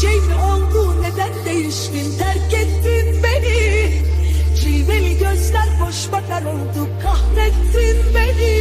şey mi oldu? Neden değiştin? Terk ettin beni. Cilveli gözler boş bakar oldu. Kahrettin beni.